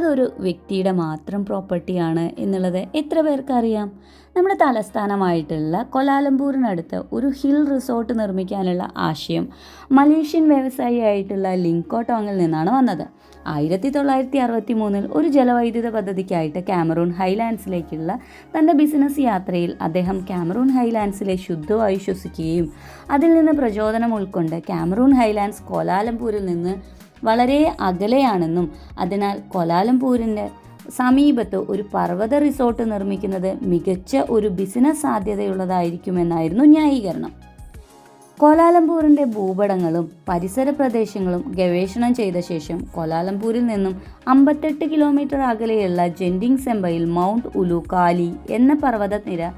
അതൊരു വ്യക്തിയുടെ മാത്രം പ്രോപ്പർട്ടിയാണ് എന്നുള്ളത് എത്ര പേർക്കറിയാം? നമ്മുടെ തലസ്ഥാനമായിട്ടുള്ള കൊലാലംപൂരിനടുത്ത് ഒരു ഹിൽ റിസോർട്ട് നിർമ്മിക്കാനുള്ള ആശയം മലേഷ്യൻ വ്യവസായിയായിട്ടുള്ള ലിങ്കോട്ടോങ്ങിൽ നിന്നാണ് വന്നത്. ആയിരത്തി തൊള്ളായിരത്തി അറുപത്തി മൂന്നിൽ ഒരു ജലവൈദ്യുത പദ്ധതിക്കായിട്ട് കാമറൂൺ ഹൈലാൻഡ്സിലേക്കുള്ള തന്റെ ബിസിനസ് യാത്രയിൽ അദ്ദേഹം കാമറൂൺ ഹൈലാൻഡ്സിലെ ശുദ്ധവായു ശ്വസിക്കുകയും അതിൽ നിന്ന് പ്രചോദനം ഉൾക്കൊണ്ട് കാമറൂൺ ഹൈലാൻഡ്സ് കോലാലംപൂരിൽ നിന്ന് വളരെ അകലെയാണെന്നും അതിനാൽ കൊലാലംപൂരിന്റെ സമീപത്ത് ഒരു പർവത റിസോർട്ട് നിർമ്മിക്കുന്നത് മികച്ച ഒരു ബിസിനസ് സാധ്യതയുള്ളതായിരിക്കുമെന്നായിരുന്നു ന്യായീകരണം. കോലാലംപൂരിന്റെ ഭൂപടങ്ങളും പരിസര പ്രദേശങ്ങളും ഗവേഷണം ചെയ്ത ശേഷം കോലാലംപൂരിൽ നിന്നും അമ്പത്തെട്ട് കിലോമീറ്റർ അകലെയുള്ള ജെൻഡിങ് സെമ്പയിൽ മൗണ്ട് ഉലു കാലി എന്ന പർവതനിര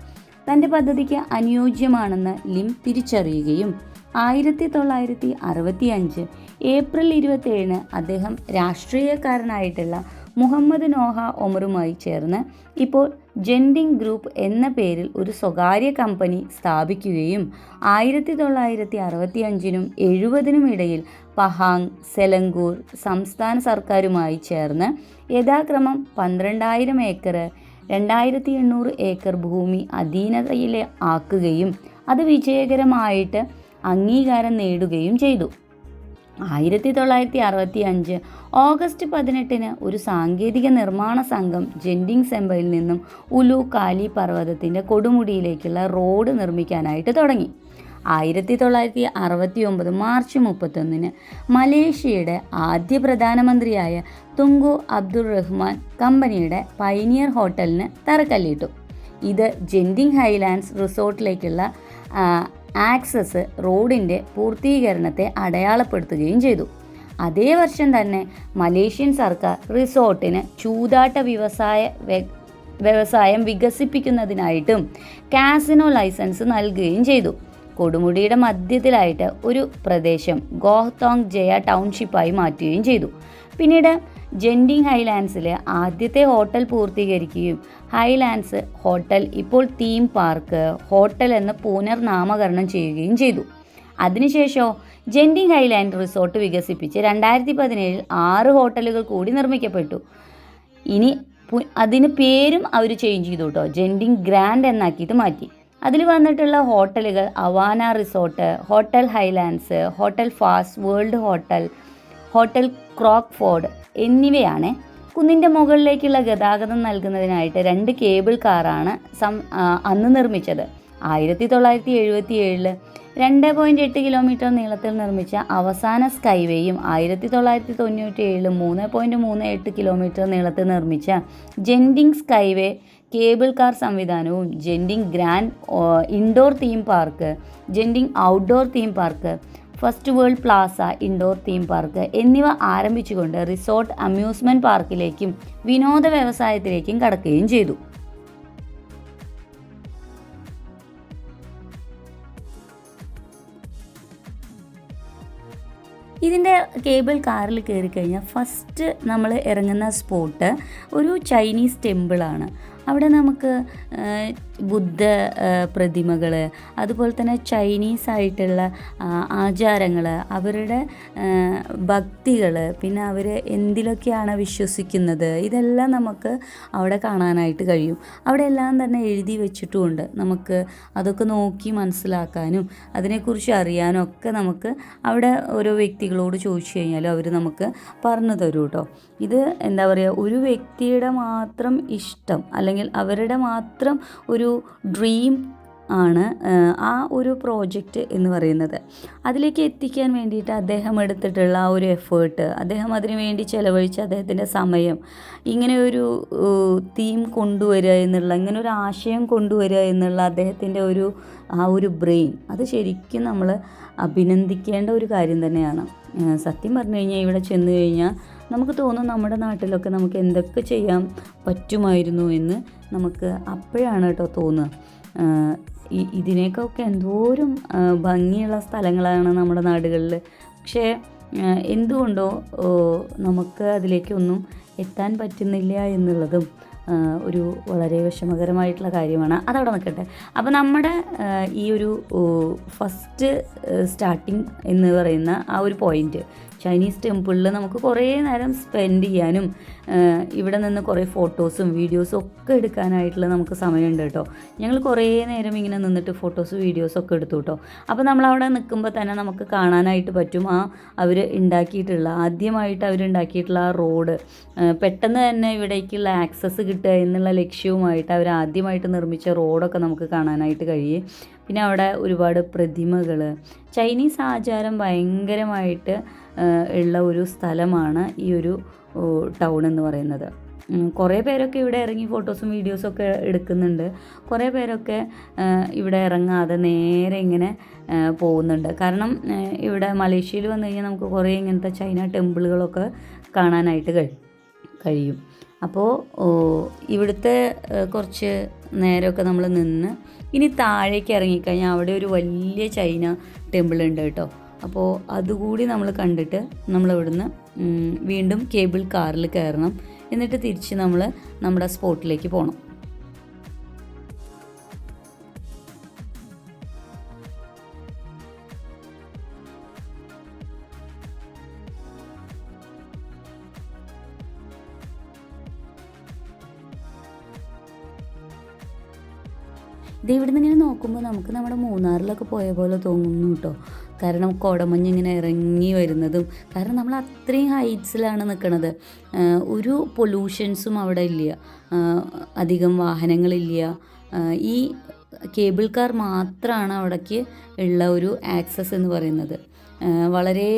തന്റെ പദ്ധതിക്ക് അനുയോജ്യമാണെന്ന് ലിം തിരിച്ചറിയുകയും ആയിരത്തി തൊള്ളായിരത്തി അറുപത്തി അഞ്ച് ഏപ്രിൽ ഇരുപത്തേഴിന് അദ്ദേഹം രാഷ്ട്രീയക്കാരനായിട്ടുള്ള മുഹമ്മദ് നോഹ ഒമറുമായി ചേർന്ന് ഇപ്പോൾ ജെൻഡിങ് ഗ്രൂപ്പ് എന്ന പേരിൽ ഒരു സ്വകാര്യ കമ്പനി സ്ഥാപിക്കുകയും ആയിരത്തി തൊള്ളായിരത്തി അറുപത്തി അഞ്ചിനും എഴുപതിനും ഇടയിൽ പഹാങ് സെലങ്കൂർ സംസ്ഥാന സർക്കാരുമായി ചേർന്ന് യഥാക്രമം പന്ത്രണ്ടായിരം ഏക്കർ രണ്ടായിരത്തി എണ്ണൂറ് ഏക്കർ ഭൂമി അധീനതയിൽ ആക്കുകയും അത് വിജയകരമായിട്ട് അംഗീകാരം നേടുകയും ചെയ്തു. ആയിരത്തി തൊള്ളായിരത്തി അറുപത്തി അഞ്ച് ഓഗസ്റ്റ് പതിനെട്ടിന് ഒരു സാങ്കേതിക നിർമ്മാണ സംഘം ജെൻഡിങ് സെമ്പയിൽ നിന്നും ഉലു കാലി പർവതത്തിന്റെ കൊടുമുടിയിലേക്കുള്ള റോഡ് നിർമ്മിക്കാനായിട്ട് തുടങ്ങി. ആയിരത്തി തൊള്ളായിരത്തി അറുപത്തി ഒമ്പത് മാർച്ച് മുപ്പത്തൊന്നിന് മലേഷ്യയുടെ ആദ്യ പ്രധാനമന്ത്രിയായ തുങ്കു അബ്ദുൾ റഹ്മാൻ കമ്പനിയുടെ പൈനിയർ ഹോട്ടലിന് തറക്കല്ലിട്ടു. ഇത് ജെൻഡിങ് ഹൈലാൻഡ്സ് റിസോർട്ടിലേക്കുള്ള ആക്സസ് റോഡിന്റെ പൂർത്തീകരണത്തെ അടയാളപ്പെടുത്തുകയും ചെയ്തു. അതേ വർഷം തന്നെ മലേഷ്യൻ സർക്കാർ റിസോർട്ടിന് ചൂതാട്ട വ്യവസായ വ്യവസായം വികസിപ്പിക്കുന്നതിനായിട്ടും കാസിനോ ലൈസൻസ് നൽകുകയും ചെയ്തു. കൊടുമുടിയുടെ മധ്യത്തിലായിട്ട് ഒരു പ്രദേശം ഗോഹ്തോങ് ജയ ടൗൺഷിപ്പായി മാറ്റുകയും ചെയ്തു. പിന്നീട് ജെൻഡിങ് ഹൈലാൻഡ്സിൽ ആദ്യത്തെ ഹോട്ടൽ പൂർത്തീകരിക്കുകയും ഹൈലാൻഡ്സ് ഹോട്ടൽ ഇപ്പോൾ തീം പാർക്ക് ഹോട്ടൽ എന്ന് പുനർനാമകരണം ചെയ്യുകയും ചെയ്തു. അതിനുശേഷം ജെൻഡിങ് ഹൈലാൻഡ് റിസോർട്ട് വികസിപ്പിച്ച് രണ്ടായിരത്തി പതിനേഴിൽ ആറ് ഹോട്ടലുകൾ കൂടി നിർമ്മിക്കപ്പെട്ടു. ഇനി അതിന് പേരും അവർ ചേഞ്ച് ചെയ്തു കേട്ടോ ജെൻഡിങ് ഗ്രാൻഡ് എന്നാക്കിയിട്ട് മാറ്റി. അതിൽ വന്നിട്ടുള്ള ഹോട്ടലുകൾ Awana resort hotel Highlands hotel First World hotel hotel Crockford എന്നിവയാണ്. കുന്നിന്റെ മുകളിലേക്കുള്ള ഗതാഗതം നൽകുന്നതിനായിട്ട് രണ്ട് കേബിൾ കാറാണ് സം അന്ന് നിർമ്മിച്ചത്. ആയിരത്തി തൊള്ളായിരത്തി എഴുപത്തി ഏഴിൽ രണ്ട് പോയിന്റ് എട്ട് കിലോമീറ്റർ നീളത്തിൽ നിർമ്മിച്ച അവസാന സ്കൈവേയും ആയിരത്തി തൊള്ളായിരത്തി തൊണ്ണൂറ്റി ഏഴിൽ മൂന്ന് പോയിന്റ് മൂന്ന് എട്ട് കിലോമീറ്റർ നീളത്തിൽ നിർമ്മിച്ച ജെൻഡിങ് സ്കൈവേ കേബിൾ കാർ സംവിധാനവും Genting Grand indoor theme park Genting outdoor theme park First World Plaza indoor theme park എന്നിവ ആരംഭിച്ചുകൊണ്ട് റിസോർട്ട് അമ്യൂസ്മെന്റ് പാർക്കിലേക്കും വിനോദ വ്യവസായത്തിലേക്കും കടക്കുകയും ചെയ്തു. ഇതിന്റെ കേബിൾ കാറിൽ കയറി കഴിഞ്ഞാൽ ഫസ്റ്റ് നമ്മൾ ഇറങ്ങുന്ന സ്പോട്ട് ഒരു ചൈനീസ് ടെമ്പിളാണ്. അവിടെ നമുക്ക് ബുദ്ധ പ്രതിമകൾ അതുപോലെ തന്നെ ചൈനീസ് ആയിട്ടുള്ള ആചാരങ്ങൾ അവരുടെ ഭക്തികൾ പിന്നെ അവർ എന്തിലൊക്കെയാണ് വിശ്വസിക്കുന്നത് ഇതെല്ലാം നമുക്ക് അവിടെ കാണാനായിട്ട് കഴിയും. അവിടെ എല്ലാം തന്നെ എഴുതി വെച്ചിട്ടുമുണ്ട്. നമുക്ക് അതൊക്കെ നോക്കി മനസ്സിലാക്കാനും അതിനെക്കുറിച്ച് അറിയാനും ഒക്കെ നമുക്ക് അവിടെ ഓരോ വ്യക്തികളോട് ചോദിച്ചു കഴിഞ്ഞാൽ അവർ നമുക്ക് പറഞ്ഞു തരും കേട്ടോ ഇത് എന്താ പറയുക ഒരു വ്യക്തിയുടെ മാത്രം ഇഷ്ടം അല്ലെങ്കിൽ അവരുടെ മാത്രം ഒരു ഡ്രീം ആണ് ആ ഒരു പ്രോജക്റ്റ് എന്ന് പറയുന്നത്. അതിലേക്ക് എത്തിക്കാൻ വേണ്ടിയിട്ട് അദ്ദേഹം എടുത്തിട്ടുള്ള ആ ഒരു എഫേർട്ട് അദ്ദേഹം അതിനു വേണ്ടി ചിലവഴിച്ച അദ്ദേഹത്തിന്റെ സമയം ഇങ്ങനെ ഒരു തീം കൊണ്ടുവരിക എന്നുള്ള ഇങ്ങനെ ഒരു ആശയം കൊണ്ടുവരിക എന്നുള്ള അദ്ദേഹത്തിന്റെ ഒരു ആ ഒരു ബ്രെയിൻ അത് ശരിക്കും നമ്മൾ അഭിനന്ദിക്കേണ്ട ഒരു കാര്യം തന്നെയാണ്. സത്യം പറഞ്ഞു കഴിഞ്ഞാൽ ഇവിടെ ചെന്ന് കഴിഞ്ഞാൽ നമുക്ക് തോന്നും നമ്മുടെ നാട്ടിലൊക്കെ നമുക്ക് എന്തൊക്കെ ചെയ്യാൻ പറ്റുമായിരുന്നു എന്ന് നമുക്ക് അപ്പോഴാണ് കേട്ടോ തോന്നുക. ഇതിനേക്കൊക്കെ എന്തോരം ഭംഗിയുള്ള സ്ഥലങ്ങളാണ് നമ്മുടെ നാടുകളിൽ പക്ഷേ എന്തുകൊണ്ടോ നമുക്ക് അതിലേക്കൊന്നും എത്താൻ പറ്റുന്നില്ല എന്നുള്ളതും ഒരു വളരെ വിഷമകരമായിട്ടുള്ള കാര്യമാണ്. അതവിടെ നിൽക്കട്ടെ. അപ്പോൾ നമ്മുടെ ഈ ഒരു ഫസ്റ്റ് സ്റ്റാർട്ടിങ് എന്ന് പറയുന്ന ആ ഒരു പോയിന്റ് ചൈനീസ് ടെമ്പിളിൽ നമുക്ക് കുറേ നേരം സ്പെൻഡ് ചെയ്യാനും ഇവിടെ നിന്ന് കുറേ ഫോട്ടോസും വീഡിയോസും ഒക്കെ എടുക്കാനായിട്ടുള്ള നമുക്ക് സമയമുണ്ട് കേട്ടോ. ഞങ്ങൾ കുറേ നേരം ഇങ്ങനെ നിന്നിട്ട് ഫോട്ടോസ് വീഡിയോസും ഒക്കെ എടുത്തു കേട്ടോ. അപ്പോൾ നമ്മളവിടെ നിൽക്കുമ്പോൾ തന്നെ നമുക്ക് കാണാനായിട്ട് പറ്റും ആ അവർ ഉണ്ടാക്കിയിട്ടുള്ള ആദ്യമായിട്ട് അവരുണ്ടാക്കിയിട്ടുള്ള ആ റോഡ്. പെട്ടെന്ന് തന്നെ ഇവിടേക്കുള്ള ആക്സസ് കിട്ടുക എന്നുള്ള ലക്ഷ്യവുമായിട്ട് അവർ ആദ്യമായിട്ട് നിർമ്മിച്ച റോഡൊക്കെ നമുക്ക് കാണാനായിട്ട് കഴിയും. പിന്നെ അവിടെ ഒരുപാട് പ്രതിമകൾ. ചൈനീസ് ആചാരം ഭയങ്കരമായിട്ട് ഉള്ള ഒരു സ്ഥലമാണ് ഈ ഒരു ടൗൺ എന്ന് പറയുന്നത്. കുറേ പേരൊക്കെ ഇവിടെ ഇറങ്ങി ഫോട്ടോസും വീഡിയോസും ഒക്കെ എടുക്കുന്നുണ്ട്. കുറേ പേരൊക്കെ ഇവിടെ ഇറങ്ങാതെ നേരെ ഇങ്ങനെ പോകുന്നുണ്ട്. കാരണം ഇവിടെ മലേഷ്യയിൽ വന്നു കഴിഞ്ഞാൽ നമുക്ക് കുറേ ഇങ്ങനത്തെ ചൈന ടെമ്പിളുകളൊക്കെ കാണാനായിട്ട് കഴിയും. അപ്പോൾ ഇവിടുത്തെ കുറച്ച് നേരമൊക്കെ നമ്മൾ നിന്ന് ഇനി താഴേക്ക് ഇറങ്ങിക്കഴിഞ്ഞാൽ അവിടെ ഒരു വലിയ ചൈന ടെമ്പിൾ ഉണ്ട് കേട്ടോ. അപ്പോൾ അതുകൂടി നമ്മൾ കണ്ടിട്ട് നമ്മൾ ഇവിടുന്ന് വീണ്ടും കേബിൾ കാറിൽ കയറണം. എന്നിട്ട് തിരിച്ച് നമ്മൾ നമ്മുടെ സ്പോട്ടിലേക്ക് പോകണം ഇത് ഇവിടുന്ന് ഇങ്ങനെ നോക്കുമ്പോൾ നമുക്ക് നമ്മുടെ മൂന്നാറിലൊക്കെ പോയ പോലെ തോന്നുന്നു കേട്ടോ. കാരണം കോടമഞ്ഞ് ഇങ്ങനെ ഇറങ്ങി വരുന്നതും കാരണം നമ്മൾ അത്രയും ഹൈറ്റ്സിലാണ് നിൽക്കുന്നത് ഒരു പൊല്യൂഷൻസും അവിടെ ഇല്ല. അധികം വാഹനങ്ങളില്ല. ഈ കേബിൾ കാർ മാത്രമാണ് അവിടേക്ക് ഉള്ള ഒരു ആക്സസ് എന്ന് പറയുന്നത്. വളരെ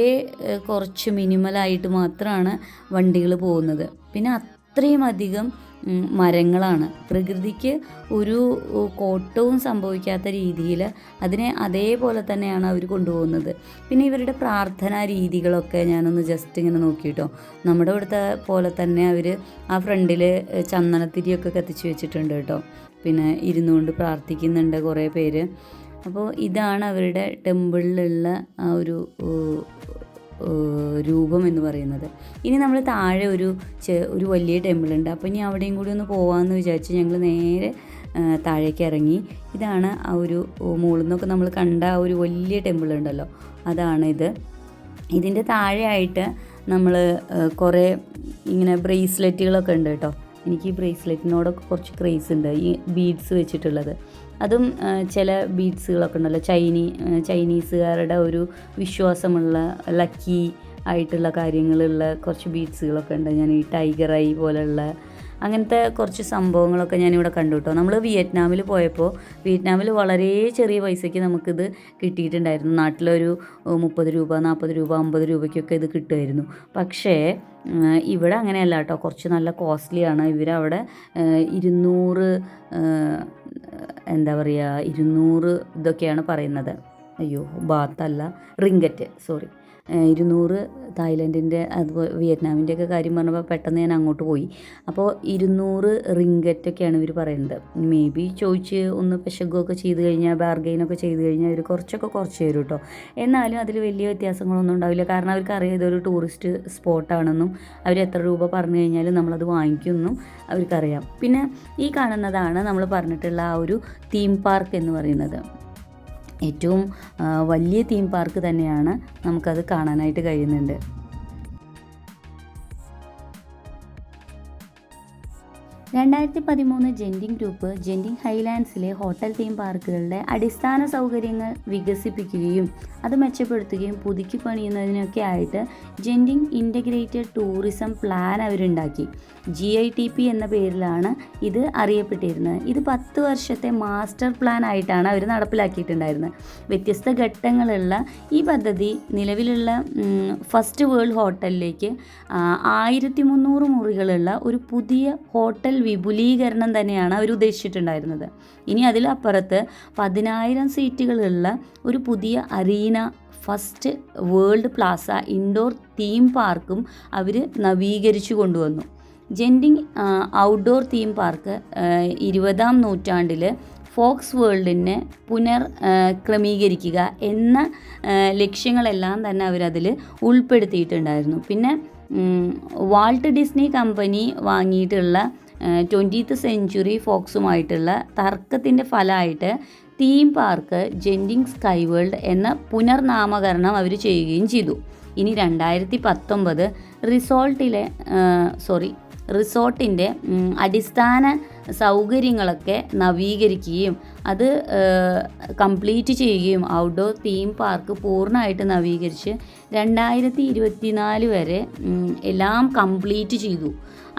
കുറച്ച് മിനിമലായിട്ട് മാത്രമാണ് വണ്ടികൾ പോകുന്നത്. പിന്നെ അത്രയും അധികം മരങ്ങളാണ്. പ്രകൃതിക്ക് ഒരു കോട്ടവും സംഭവിക്കാത്ത രീതിയിൽ അതിനെ അതേപോലെ തന്നെയാണ് അവർ കൊണ്ടുപോകുന്നത്. പിന്നെ ഇവരുടെ പ്രാർത്ഥനാ രീതികളൊക്കെ ഞാനൊന്ന് ജസ്റ്റ് ഇങ്ങനെ നോക്കിയിട്ടോ നമ്മുടെ ഇവിടുത്തെ പോലെ തന്നെ അവർ ആ ഫ്രണ്ടിൽ ചന്ദനത്തിരിയൊക്കെ കത്തിച്ച് വെച്ചിട്ടുണ്ട് കേട്ടോ. പിന്നെ ഇരുന്നുകൊണ്ട് പ്രാർത്ഥിക്കുന്നുണ്ട് കുറേ പേര്. അപ്പോൾ ഇതാണ് അവരുടെ ടെമ്പിളിലുള്ള ആ ഒരു രൂപം എന്ന് പറയുന്നത്. ഇനി നമ്മൾ താഴെ ഒരു ഒരു വലിയ ടെമ്പിൾ ഉണ്ട്. അപ്പോൾ ഇനി അവിടെയും കൂടി ഒന്ന് പോകാമെന്ന് വിചാരിച്ച് ഞങ്ങൾ നേരെ താഴേക്ക് ഇറങ്ങി. ഇതാണ് ആ ഒരു മുകളിൽ നിന്നൊക്കെ നമ്മൾ കണ്ട ആ ഒരു വലിയ ടെമ്പിൾ ഉണ്ടല്ലോ. അതാണ് ഇത്. ഇതിന്റെ താഴെയായിട്ട് നമ്മൾ കുറേ ഇങ്ങനെ ബ്രേസ്ലെറ്റുകളൊക്കെ ഉണ്ട് കേട്ടോ. എനിക്ക് ഈ ബ്രേസ്ലെറ്റിനോടൊക്കെ കുറച്ച് ക്രേസ് ഉണ്ട്. ഈ ബീഡ്സ് വെച്ചിട്ടുള്ളത്. അതും ചില ബീഡ്സുകളൊക്കെ ഉണ്ടല്ലോ. ചൈനീ ചൈനീസുകാരുടെ ഒരു വിശ്വാസമുള്ള ലക്കി ആയിട്ടുള്ള കാര്യങ്ങളുള്ള കുറച്ച് ബീറ്റ്സുകളൊക്കെ ഉണ്ട്. ഞാൻ ഈ ടൈഗർ ഐ പോലെയുള്ള അങ്ങനത്തെ കുറച്ച് സംഭവങ്ങളൊക്കെ ഞാനിവിടെ കണ്ടു കേട്ടോ നമ്മൾ വിയറ്റ്നാമിൽ പോയപ്പോൾ വിയറ്റ്നാമിൽ വളരെ ചെറിയ പൈസയ്ക്ക് നമുക്കിത് കിട്ടിയിട്ടുണ്ടായിരുന്നു. നാട്ടിലൊരു മുപ്പത് രൂപ നാൽപ്പത് രൂപ അമ്പത് രൂപയ്ക്കൊക്കെ ഇത് കിട്ടുമായിരുന്നു. പക്ഷേ ഇവിടെ അങ്ങനെയല്ല കേട്ടോ കുറച്ച് നല്ല കോസ്റ്റ്ലിയാണ്. ഇവരവിടെ ഇരുന്നൂറ് എന്താ പറയുക ഇരുന്നൂറ് ഇതൊക്കെയാണ് പറയുന്നത്. അയ്യോ ബാത്തല്ല റിങ്കറ്റ് സോറി. ഇരുന്നൂറ് തായ്ലൻഡിന്റെ അതുപോലെ വിയറ്റ്നാമിന്റെ ഒക്കെ കാര്യം പറഞ്ഞപ്പോൾ പെട്ടെന്ന് ഞാൻ അങ്ങോട്ട് പോയി. അപ്പോൾ ഇരുന്നൂറ് റിങ്കറ്റൊക്കെയാണ് ഇവർ പറയുന്നത്. മേ ബി ചോദിച്ച് ഒന്ന് പെശകുമൊക്കെ ചെയ്ത് കഴിഞ്ഞാൽ ബാർഗെയിനൊക്കെ ചെയ്ത് കഴിഞ്ഞാൽ അവർ കുറച്ചൊക്കെ കുറച്ച് തരും കേട്ടോ. എന്നാലും അതിൽ വലിയ വ്യത്യാസങ്ങളൊന്നും ഉണ്ടാവില്ല. കാരണം അവർക്ക് അറിയാം ഇതൊരു ടൂറിസ്റ്റ് സ്പോട്ടാണെന്നും അവർ എത്ര രൂപ പറഞ്ഞു കഴിഞ്ഞാലും നമ്മളത് വാങ്ങിക്കുമെന്നും അവർക്കറിയാം. പിന്നെ ഈ കാണുന്നതാണ് നമ്മൾ പറഞ്ഞിട്ടുള്ള ആ ഒരു തീം പാർക്ക് എന്ന് പറയുന്നത്. ഏറ്റവും വലിയ തീം പാർക്ക് തന്നെയാണ് നമുക്കത് കാണാനായിട്ട് കഴിയുന്നുണ്ട്. രണ്ടായിരത്തി പതിമൂന്ന് ജെൻഡിങ് ഗ്രൂപ്പ് ജെൻഡിങ് ഹൈലാൻഡ്സിലെ ഹോട്ടൽ തീം പാർക്കുകളുടെ അടിസ്ഥാന സൗകര്യങ്ങൾ വികസിപ്പിക്കുകയും അത് മെച്ചപ്പെടുത്തുകയും പുതുക്കി പണിയുന്നതിനൊക്കെ ആയിട്ട് ജെൻഡിങ് ഇന്റഗ്രേറ്റഡ് ടൂറിസം പ്ലാൻ അവരുണ്ടാക്കി. ജി ഐ ടി പി എന്ന പേരിലാണ് ഇത് അറിയപ്പെട്ടിരുന്നത്. ഇത് പത്ത് വർഷത്തെ മാസ്റ്റർ പ്ലാൻ ആയിട്ടാണ് അവർ നടപ്പിലാക്കിയിട്ടുണ്ടായിരുന്നത്. വ്യത്യസ്ത ഘട്ടങ്ങളുള്ള ഈ പദ്ധതി നിലവിലുള്ള ഫസ്റ്റ് വേൾഡ് ഹോട്ടലിലേക്ക് ആയിരത്തി മുന്നൂറ് മുറികളുള്ള ഒരു പുതിയ ഹോട്ടൽ വിപുലീകരണം തന്നെയാണ് അവർ ഉദ്ദേശിച്ചിട്ടുണ്ടായിരുന്നത്. ഇനി അതിലപ്പുറത്ത് പതിനായിരം സീറ്റുകളുള്ള ഒരു പുതിയ arena First World Plaza indoor theme പാർക്കും അവർ നവീകരിച്ചു കൊണ്ടുവന്നു. ജെൻഡിങ് ഔട്ട്ഡോർ തീം പാർക്ക് ഇരുപതാം നൂറ്റാണ്ടിൽ ഫോക്സ് വേൾഡിനെ പുനർ ക്രമീകരിക്കുക എന്ന ലക്ഷ്യങ്ങളെല്ലാം തന്നെ അവരതിൽ ഉൾപ്പെടുത്തിയിട്ടുണ്ടായിരുന്നു. പിന്നെ വാൾട്ട് ഡിസ്നി കമ്പനി വാങ്ങിയിട്ടുള്ള ട്വന്റീത്ത് സെഞ്ച്വറി ഫോക്സുമായിട്ടുള്ള തർക്കത്തിന്റെ ഫലമായിട്ട് theme park Genting Sky World എന്ന പുനർനാമകരണം അവർ ചെയ്യുകയും ചെയ്തു. ഇനി രണ്ടായിരത്തി പത്തൊമ്പത് റിസോർട്ടിലെ സോറി റിസോർട്ടിന്റെ അടിസ്ഥാന സൗകര്യങ്ങളൊക്കെ നവീകരിക്കുകയും അത് കംപ്ലീറ്റ് ചെയ്യുകയും ഔട്ട്ഡോർ തീം പാർക്ക് പൂർണമായിട്ട് നവീകരിച്ച് രണ്ടായിരത്തി ഇരുപത്തിനാല് വരെ എല്ലാം കംപ്ലീറ്റ് ചെയ്തു.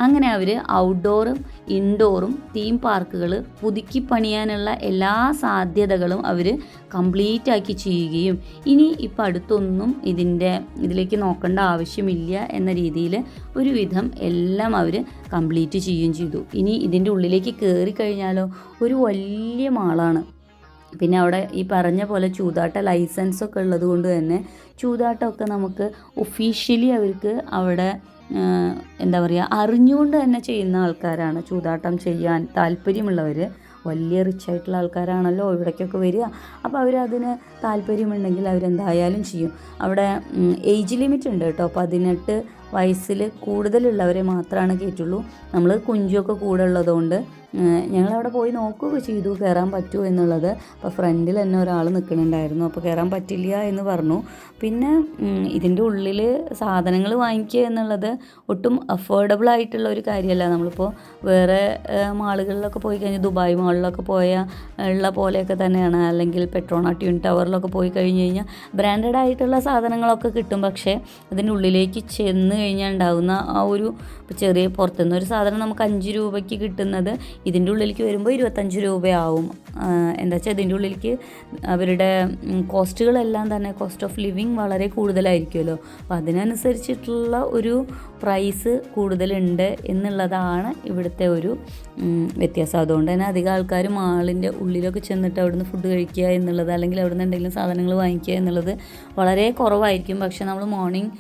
അങ്ങനെ അവർ ഔട്ട്ഡോറും ഇൻഡോറും തീം പാർക്കുകൾ പുതുക്കി പണിയാനുള്ള എല്ലാ സാധ്യതകളും അവർ കംപ്ലീറ്റ് ആക്കി ചെയ്യുകയും. ഇനി ഇപ്പം അടുത്തൊന്നും ഇതിന്റെ ഇതിലേക്ക് നോക്കേണ്ട ആവശ്യമില്ല എന്ന രീതിയിൽ ഒരുവിധം എല്ലാം അവർ കംപ്ലീറ്റ് ചെയ്യുകയും ചെയ്തു. ഇനി ഇതിന്റെ ഉള്ളിലേക്ക് കയറി കഴിഞ്ഞാലോ ഒരു വലിയ മാളാണ്. പിന്നെ അവിടെ ഈ പറഞ്ഞ പോലെ ചൂതാട്ട ലൈസൻസൊക്കെ ഉള്ളത് കൊണ്ട് തന്നെ ചൂതാട്ടമൊക്കെ നമുക്ക് ഒഫീഷ്യലി അവർക്ക് അവിടെ എന്താ പറയുക അറിഞ്ഞുകൊണ്ട് തന്നെ ചെയ്യുന്ന ആൾക്കാരാണ്. ചൂതാട്ടം ചെയ്യാൻ താല്പര്യമുള്ളവർ വലിയ റിച്ച് ആയിട്ടുള്ള ആൾക്കാരാണല്ലോ ഇവിടേക്കൊക്കെ വരിക. അപ്പോൾ അവരതിന് താല്പര്യമുണ്ടെങ്കിൽ അവരെന്തായാലും ചെയ്യും. അവിടെ ഏജ് ലിമിറ്റ് ഉണ്ട് കേട്ടോ. പതിനെട്ട് വയസ്സിൽ കൂടുതലുള്ളവരെ മാത്രമാണ് കയറ്റുള്ളൂ നമ്മൾ കുഞ്ചൊക്കെ കൂടെ ഉള്ളതുകൊണ്ട് ഞങ്ങളവിടെ പോയി നോക്കുകയൊക്കെ ചെയ്തു കയറാൻ പറ്റുമോ എന്നുള്ളത്. അപ്പോൾ ഫ്രണ്ടിൽ തന്നെ ഒരാൾ നിൽക്കുന്നുണ്ടായിരുന്നു. അപ്പോൾ കയറാൻ പറ്റില്ല എന്ന് പറഞ്ഞു. പിന്നെ ഇതിന്റെ ഉള്ളിൽ സാധനങ്ങൾ വാങ്ങിക്കുക എന്നുള്ളത് ഒട്ടും അഫോർഡബിൾ ആയിട്ടുള്ള ഒരു കാര്യമല്ല. നമ്മളിപ്പോൾ വേറെ മാളുകളിലൊക്കെ പോയി കഴിഞ്ഞാൽ ദുബായ് മാളിലൊക്കെ പോയ ഉള്ള പോലെയൊക്കെ തന്നെയാണ്. അല്ലെങ്കിൽ പെട്രോണ ട്യൂൺ ടവറിലൊക്കെ പോയി കഴിഞ്ഞ് കഴിഞ്ഞാൽ ബ്രാൻഡഡ് ആയിട്ടുള്ള സാധനങ്ങളൊക്കെ കിട്ടും. പക്ഷേ അതിന്റെ ഉള്ളിലേക്ക് ചെന്ന് കഴിഞ്ഞാൽ ഉണ്ടാകുന്ന ആ ഒരു ചെറിയ പുറത്തുനിന്ന് ഒരു സാധനം നമുക്ക് അഞ്ച് രൂപയ്ക്ക് കിട്ടുന്നത് ഇതിന്റെ ഉള്ളിലേക്ക് വരുമ്പോൾ ഇരുപത്തഞ്ച് രൂപയാവും. എന്താ വെച്ചാൽ ഇതിന്റെ ഉള്ളിലേക്ക് അവരുടെ കോസ്റ്റുകളെല്ലാം തന്നെ കോസ്റ്റ് ഓഫ് ലിവിങ് വളരെ കൂടുതലായിരിക്കുമല്ലോ. അപ്പോൾ അതിനനുസരിച്ചിട്ടുള്ള ഒരു പ്രൈസ് കൂടുതലുണ്ട് എന്നുള്ളതാണ് ഇവിടുത്തെ ഒരു വ്യത്യാസം. അതുകൊണ്ട് തന്നെ അധികം ആൾക്കാർ മാളിന്റെ ഉള്ളിലൊക്കെ ചെന്നിട്ട് അവിടുന്ന് ഫുഡ് കഴിക്കുക എന്നുള്ളത് അല്ലെങ്കിൽ അവിടുന്ന് എന്തെങ്കിലും സാധനങ്ങൾ വാങ്ങിക്കുക എന്നുള്ളത് വളരെ കുറവായിരിക്കും. പക്ഷെ നമ്മൾ മോർണിംഗ്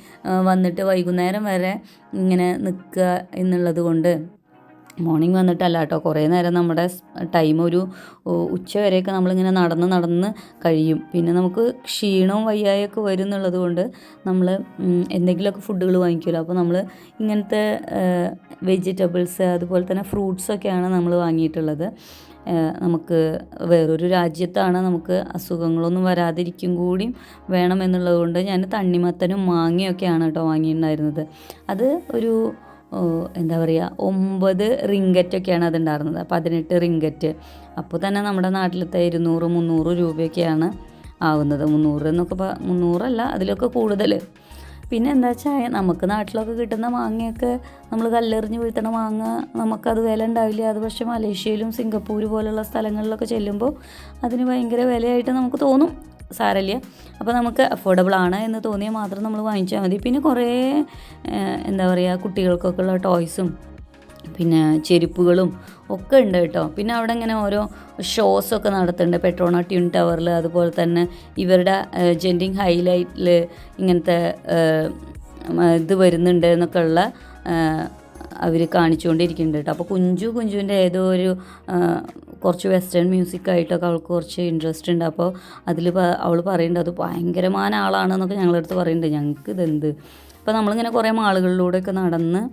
വന്നിട്ട് വൈകുന്നേരം വരെ ഇങ്ങനെ നിൽക്കുക എന്നുള്ളത് കൊണ്ട് മോർണിംഗ് വന്നിട്ടല്ല കേട്ടോ. കുറേ നേരം നമ്മുടെ ടൈം ഒരു ഉച്ച വരെയൊക്കെ നമ്മളിങ്ങനെ നടന്ന് നടന്ന് കഴിയും. പിന്നെ നമുക്ക് ക്ഷീണവും വയ്യായൊക്കെ വരും എന്നുള്ളത് കൊണ്ട് നമ്മൾ എന്തെങ്കിലുമൊക്കെ ഫുഡുകൾ വാങ്ങിക്കുമല്ലോ. അപ്പോൾ നമ്മൾ ഇങ്ങനത്തെ വെജിറ്റബിൾസ് അതുപോലെ തന്നെ ഫ്രൂട്ട്സൊക്കെയാണ് നമ്മൾ വാങ്ങിയിട്ടുള്ളത്. നമുക്ക് വേറൊരു രാജ്യത്താണ് നമുക്ക് അസുഖങ്ങളൊന്നും വരാതിരിക്കും കൂടി വേണമെന്നുള്ളത് കൊണ്ട് ഞാൻ തണ്ണിമത്തനും മാങ്ങയൊക്കെയാണ് കേട്ടോ വാങ്ങിയിട്ടുണ്ടായിരുന്നത്. അത് ഒരു എന്താ പറയുക ഒമ്പത് റിങ്കറ്റൊക്കെയാണ് അതുണ്ടായിരുന്നത്. പതിനെട്ട് റിങ്കറ്റ്. അപ്പോൾ തന്നെ നമ്മുടെ നാട്ടിലത്തെ ഇരുന്നൂറ് മുന്നൂറ് രൂപയൊക്കെയാണ് ആവുന്നത്. മുന്നൂറ് എന്നൊക്കെ മുന്നൂറല്ല അതിലൊക്കെ കൂടുതൽ. പിന്നെ എന്താ വെച്ചാൽ നമുക്ക് നാട്ടിലൊക്കെ കിട്ടുന്ന മാങ്ങയൊക്കെ നമ്മൾ കല്ലെറിഞ്ഞ് വീഴ്ത്തണ മാങ്ങ നമുക്കത് വില ഉണ്ടാവില്ല. അത് പക്ഷേ മലേഷ്യയിലും സിംഗപ്പൂർ പോലുള്ള സ്ഥലങ്ങളിലൊക്കെ ചെല്ലുമ്പോൾ അതിന് ഭയങ്കര വിലയായിട്ട് നമുക്ക് തോന്നും. സാരമില്ല. അപ്പോൾ നമുക്ക് അഫോർഡബിൾ ആണ് എന്ന് തോന്നിയാൽ മാത്രം നമ്മൾ വാങ്ങിച്ചാൽ മതി. പിന്നെ കുറേ എന്താ പറയുക കുട്ടികൾക്കൊക്കെ ഉള്ള ടോയ്സും പിന്നെ ചെരുപ്പുകളും ഒക്കെ ഉണ്ട് കേട്ടോ. പിന്നെ അവിടെ ഇങ്ങനെ ഓരോ ഷോസൊക്കെ നടത്തുന്നുണ്ട്. പെട്രോണ ട്യൂൺ ടവറിൽ അതുപോലെ തന്നെ ഇവരുടെ ജെൻഡിങ് ഹൈലൈറ്റിൽ ഇങ്ങനത്തെ ഇത് വരുന്നുണ്ട് എന്നൊക്കെ ഉള്ള അവർ കാണിച്ചുകൊണ്ടിരിക്കുന്നുണ്ട് കേട്ടോ. അപ്പോൾ കുഞ്ചു കുഞ്ചുവിന്റെ ഏതോ ഒരു കുറച്ച് വെസ്റ്റേൺ മ്യൂസിക് ആയിട്ടൊക്കെ അവൾക്ക് കുറച്ച് ഇൻട്രസ്റ്റ് ഉണ്ട്. അപ്പോൾ അതിൽ അവൾ പറയുന്നുണ്ട് അത് ഭയങ്കരമായ ആളാണെന്നൊക്കെ ഞങ്ങളടുത്ത് പറയുന്നുണ്ട് ഞങ്ങൾക്ക് ഇതെന്ത്? അപ്പോൾ നമ്മളിങ്ങനെ കുറേ മാളുകളിലൂടെയൊക്കെ നടന്ന്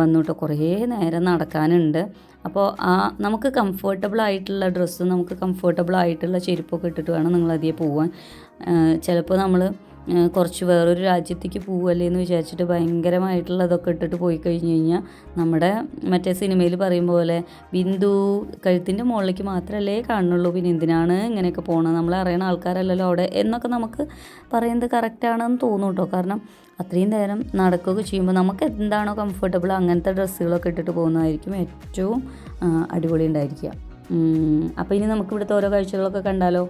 വന്നിട്ട്. കുറേ നേരം നടക്കാനുണ്ട്. അപ്പോൾ ആ നമുക്ക് കംഫർട്ടബിൾ ആയിട്ടുള്ള ഡ്രസ്സും നമുക്ക് കംഫർട്ടബിൾ ആയിട്ടുള്ള ചെരുപ്പൊക്കെ ഇട്ടിട്ട് വേണം നിങ്ങൾ അതിയെ പോവാൻ ചിലപ്പോൾ നമ്മൾ കുറച്ച് വേറൊരു രാജ്യത്തേക്ക് പോവല്ലേ എന്ന് വിചാരിച്ചിട്ട് ഭയങ്കരമായിട്ടുള്ള അതൊക്കെ ഇട്ടിട്ട് പോയി കഴിഞ്ഞ് കഴിഞ്ഞാൽ നമ്മുടെ മറ്റേ സിനിമയിൽ പറയും പോലെ ബിന്ദു കഴുത്തിന്റെ മുകളിലേക്ക് മാത്രമല്ലേ കാണുള്ളൂ പിന്നെ എന്തിനാണ് ഇങ്ങനെയൊക്കെ പോകണത് നമ്മൾ അറിയണ ആൾക്കാരല്ലല്ലോ അവിടെ എന്നൊക്കെ നമുക്ക് പറയുന്നത് കറക്റ്റാണെന്ന് തോന്നും കേട്ടോ കാരണം അത്രയും നേരം നടക്കുകയൊക്കെ ചെയ്യുമ്പോൾ നമുക്ക് എന്താണോ കംഫർട്ടബിൾ അങ്ങനത്തെ ഡ്രസ്സുകളൊക്കെ ഇട്ടിട്ട് പോകുന്നതായിരിക്കും ഏറ്റവും അടിപൊളി ഉണ്ടായിരിക്കുക. അപ്പോൾ ഇനി നമുക്ക് ഇവിടുത്തെ ഓരോ കാഴ്ചകളൊക്കെ കണ്ടാലോ?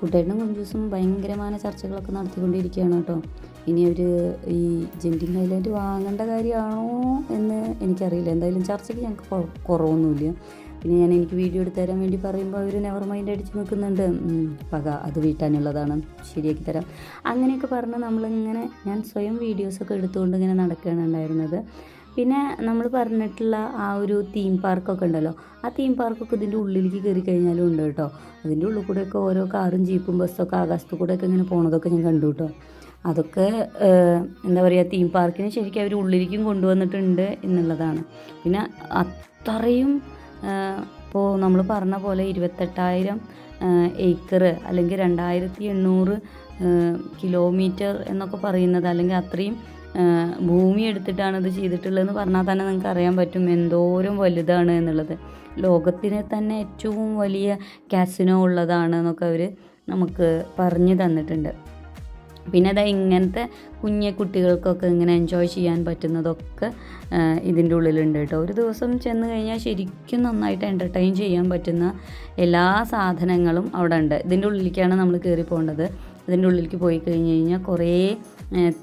കുട്ടേട്ടനും കുഞ്ചൂസും ഭയങ്കരമായ ചർച്ചകളൊക്കെ നടത്തിക്കൊണ്ടിരിക്കുകയാണ് കേട്ടോ. ഇനി അവർ ഈ ജെന്റിങ് ഹൈലൈറ്റ് വാങ്ങേണ്ട കാര്യമാണോ എന്ന് എനിക്കറിയില്ല. എന്തായാലും ചർച്ചയ്ക്ക് ഞങ്ങൾക്ക് കുറവൊന്നുമില്ല. പിന്നെ ഞാൻ എനിക്ക് വീഡിയോ എടുത്ത് തരാൻ വേണ്ടി പറയുമ്പോൾ അവർ നെവർ മൈൻഡ് അടിച്ച് നിൽക്കുന്നുണ്ട്. പക അത് വീട്ടാനുള്ളതാണ്. ശരിയാക്കി തരാം. അങ്ങനെയൊക്കെ പറഞ്ഞ് നമ്മളിങ്ങനെ ഞാൻ സ്വയം വീഡിയോസൊക്കെ എടുത്തുകൊണ്ട് ഇങ്ങനെ നടക്കുകയാണ് ഉണ്ടായിരുന്നത്. പിന്നെ നമ്മൾ പറഞ്ഞിട്ടുള്ള ആ ഒരു തീം പാർക്കൊക്കെ ഉണ്ടല്ലോ ആ തീം പാർക്കൊക്കെ ഇതിന്റെ ഉള്ളിലേക്ക് കയറി കഴിഞ്ഞാലും ഉണ്ട് കേട്ടോ. അതിന്റെ ഉള്ളിൽ ഒക്കെ ഓരോ കാറും ജീപ്പും ബസ്സൊക്കെ ആകാശത്തു കൂടെയൊക്കെ ഇങ്ങനെ പോണതൊക്കെ ഞാൻ കണ്ടു കേട്ടോ. അതൊക്കെ എന്താ പറയുക തീം പാർക്കിന് ശരിക്കും അവർ ഉള്ളിലേക്കും കൊണ്ടുവന്നിട്ടുണ്ട് എന്നുള്ളതാണ്. പിന്നെ അത്രയും ഇപ്പോൾ നമ്മൾ പറഞ്ഞ പോലെ ഇരുപത്തെട്ടായിരം ഏക്കർ അല്ലെങ്കിൽ രണ്ടായിരത്തി എണ്ണൂറ് കിലോമീറ്റർ എന്നൊക്കെ പറയുന്നത് അല്ലെങ്കിൽ അത്രയും ഭൂമി എടുത്തിട്ടാണ് ഇത് ചെയ്തിട്ടുള്ളതെന്ന് പറഞ്ഞാൽ തന്നെ നിങ്ങൾക്ക് അറിയാൻ പറ്റും എന്തോരം വലുതാണ് എന്നുള്ളത്. ലോകത്തിനെ തന്നെ ഏറ്റവും വലിയ കാസിനോ ഉള്ളതാണ് എന്നൊക്കെ അവർ നമുക്ക് പറഞ്ഞു തന്നിട്ടുണ്ട്. പിന്നെ അതാ ഇങ്ങനത്തെ കുഞ്ഞു കുട്ടികൾക്കൊക്കെ ഇങ്ങനെ എൻജോയ് ചെയ്യാൻ പറ്റുന്നതൊക്കെ ഇതിന്റെ ഉള്ളിലുണ്ട് കേട്ടോ. ഒരു ദിവസം ചെന്ന് കഴിഞ്ഞാൽ ശരിക്കും നന്നായിട്ട് എന്റർടൈൻ ചെയ്യാൻ പറ്റുന്ന എല്ലാ സാധനങ്ങളും അവിടെ ഉണ്ട്. ഇതിന്റെ ഉള്ളിലേക്കാണ് നമ്മൾ കയറി പോകേണ്ടത് ഇതിന്റെ ഉള്ളിലേക്ക് പോയി കഴിഞ്ഞ് കഴിഞ്ഞാൽ കുറേ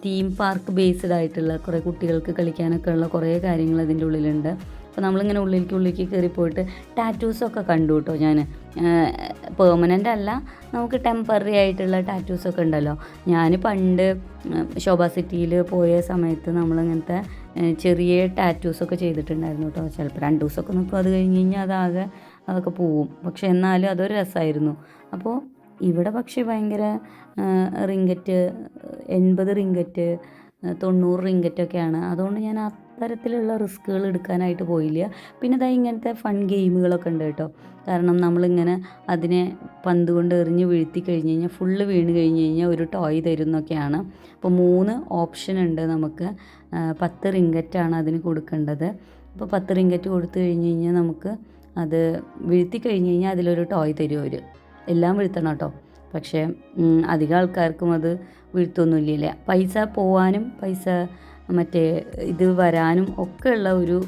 തീം പാർക്ക് ബേസ്ഡ് ആയിട്ടുള്ള കുറേ കുട്ടികൾക്ക് കളിക്കാനൊക്കെ ഉള്ള കുറേ കാര്യങ്ങൾ അതിന്റെ ഉള്ളിലുണ്ട്. അപ്പോൾ നമ്മളിങ്ങനെ ഉള്ളിലേക്ക് ഉള്ളിലേക്ക് കയറി പോയിട്ട് ടാറ്റൂസൊക്കെ കണ്ടു കേട്ടോ ഞാൻ പെർമനന്റ് അല്ല നമുക്ക് ടെമ്പററി ആയിട്ടുള്ള ടാറ്റൂസൊക്കെ ഉണ്ടല്ലോ. ഞാൻ പണ്ട് ശോഭ സിറ്റിയിൽ പോയ സമയത്ത് നമ്മളിങ്ങനത്തെ ചെറിയ ടാറ്റൂസൊക്കെ ചെയ്തിട്ടുണ്ടായിരുന്നു കേട്ടോ ചിലപ്പോൾ രണ്ട് ദിവസമൊക്കെ നിൽക്കും അത് കഴിഞ്ഞ് കഴിഞ്ഞാൽ അതാകെ അതൊക്കെ പോവും. പക്ഷെ എന്നാലും അതൊരു രസമായിരുന്നു അപ്പോൾ ഇവിടെ പക്ഷേ ഭയങ്കര റിങ്കറ്റ് എൺപത് റിങ്കറ്റ് തൊണ്ണൂറ് റിങ്കറ്റൊക്കെയാണ്. അതുകൊണ്ട് ഞാൻ അത്തരത്തിലുള്ള റിസ്ക്കുകൾ എടുക്കാനായിട്ട് പോയില്ല. പിന്നെ ഇതാ ഇങ്ങനത്തെ ഫൺ ഗെയിമുകളൊക്കെ ഉണ്ട് കേട്ടോ. കാരണം നമ്മളിങ്ങനെ അതിനെ പന്ത് കൊണ്ട് എറിഞ്ഞ് വീഴ്ത്തി കഴിഞ്ഞ് കഴിഞ്ഞാൽ ഫുള്ള് വീണ് കഴിഞ്ഞ് കഴിഞ്ഞാൽ ഒരു ടോയ് തരുന്നൊക്കെയാണ്. അപ്പോൾ മൂന്ന് ഓപ്ഷൻ ഉണ്ട് നമുക്ക്. പത്ത് റിങ്കറ്റാണ് അതിന് കൊടുക്കേണ്ടത്. അപ്പോൾ പത്ത് റിങ്കറ്റ് കൊടുത്തു കഴിഞ്ഞ് കഴിഞ്ഞാൽ നമുക്ക് അത് വീഴ്ത്തി കഴിഞ്ഞ് കഴിഞ്ഞാൽ അതിലൊരു ടോയ് തരും അവർ എല്ലാം വീഴ്ത്തണം കേട്ടോ. പക്ഷേ അധികം ആൾക്കാർക്കും അത് വീഴ്ത്തൊന്നുമില്ല പൈസ പോവാനും പൈസ മറ്റേ ഇത് വരാനും ഒക്കെ ഉള്ള ഒരു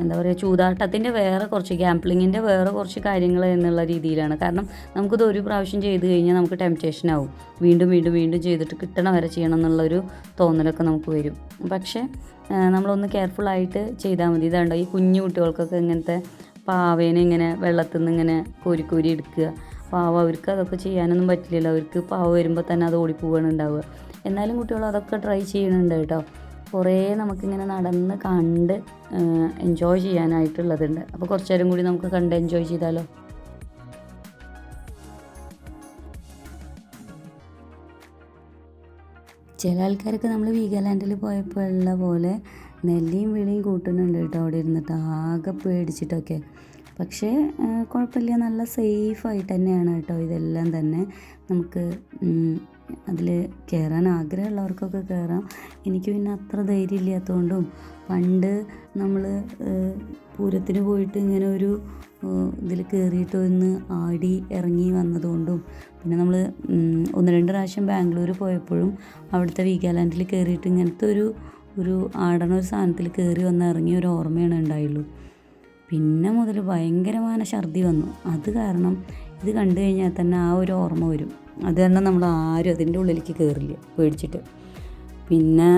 എന്താ പറയുക ചൂതാട്ടത്തിന്റെ വേറെ കുറച്ച് ഗ്യാംപ്ലിങ്ങിന്റെ വേറെ കുറച്ച് കാര്യങ്ങൾ എന്നുള്ള രീതിയിലാണ്. കാരണം നമുക്കിത് ഒരു പ്രാവശ്യം ചെയ്ത് കഴിഞ്ഞാൽ നമുക്ക് ടെംപ്റ്റേഷൻ ആവും. വീണ്ടും വീണ്ടും വീണ്ടും ചെയ്തിട്ട് കിട്ടണ വരെ ചെയ്യണം എന്നുള്ളൊരു തോന്നലൊക്കെ നമുക്ക് വരും. പക്ഷേ നമ്മളൊന്ന് കെയർഫുള്ളായിട്ട് ചെയ്താൽ മതി. ഇതാണ്ടോ ഈ കുഞ്ഞു കുട്ടികൾക്കൊക്കെ ഇങ്ങനത്തെ പാവേനെ ഇങ്ങനെ വെള്ളത്തിൽ നിന്ന് ഇങ്ങനെ കോരി കോരി എടുക്കുക. പാവ അവർക്ക് അതൊക്കെ ചെയ്യാനൊന്നും പറ്റില്ലല്ലോ. അവർക്ക് പാവ വരുമ്പോൾ തന്നെ അത് ഓടിപ്പോവാണ് ഉണ്ടാവുക. എന്നാലും കുട്ടികൾ അതൊക്കെ ട്രൈ ചെയ്യുന്നുണ്ട് കേട്ടോ. കുറേ നമുക്കിങ്ങനെ നടന്ന് കണ്ട് എൻജോയ് ചെയ്യാനായിട്ടുള്ളതുണ്ട് അപ്പോൾ കുറച്ചേരം കൂടി നമുക്ക് കണ്ട് എൻജോയ് ചെയ്താലോ? ചില ആൾക്കാരൊക്കെ നമ്മൾ വീഗാലാൻഡിൽ പോയപ്പോൾ ഉള്ള പോലെ നെല്ലിയും വിളിയും കൂട്ടുന്നുണ്ട് കേട്ടോ അവിടെ ഇരുന്നിട്ട്. ആകെ പേടിച്ചിട്ടൊക്കെ. പക്ഷേ കുഴപ്പമില്ല. നല്ല സേഫായിട്ട് തന്നെയാണ് കേട്ടോ ഇതെല്ലാം തന്നെ. നമുക്ക് അതിൽ കയറാൻ ആഗ്രഹമുള്ളവർക്കൊക്കെ കയറാം എനിക്ക് പിന്നെ അത്ര ധൈര്യം ഇല്ലാത്തതുകൊണ്ടും പണ്ട് നമ്മൾ പൂരത്തിന് പോയിട്ട് ഇങ്ങനെ ഒരു ഇതിൽ കയറിയിട്ട് ഒന്ന് ആടി ഇറങ്ങി വന്നതുകൊണ്ടും പിന്നെ നമ്മൾ ഒന്ന് രണ്ട് പ്രാവശ്യം ബാംഗ്ലൂർ പോയപ്പോഴും അവിടുത്തെ വീഗാലാൻഡിൽ കയറിയിട്ട് ഇങ്ങനത്തെ ഒരു ഒരു ആടണ ഒരു സാധനത്തിൽ കയറി വന്ന് ഇറങ്ങിയ ഒരു ഓർമ്മയാണ് ഉണ്ടായുള്ളൂ. പിന്നെ മുതൽ ഭയങ്കരമായ ഛർദി വന്നു. അത് കാരണം ഇത് കണ്ടു കഴിഞ്ഞാൽ തന്നെ ആ ഒരു ഓർമ്മ വരും. അത് കാരണം നമ്മൾ ആരും അതിന്റെ ഉള്ളിലേക്ക് കയറില്ല പേടിച്ചിട്ട്. പിന്നെ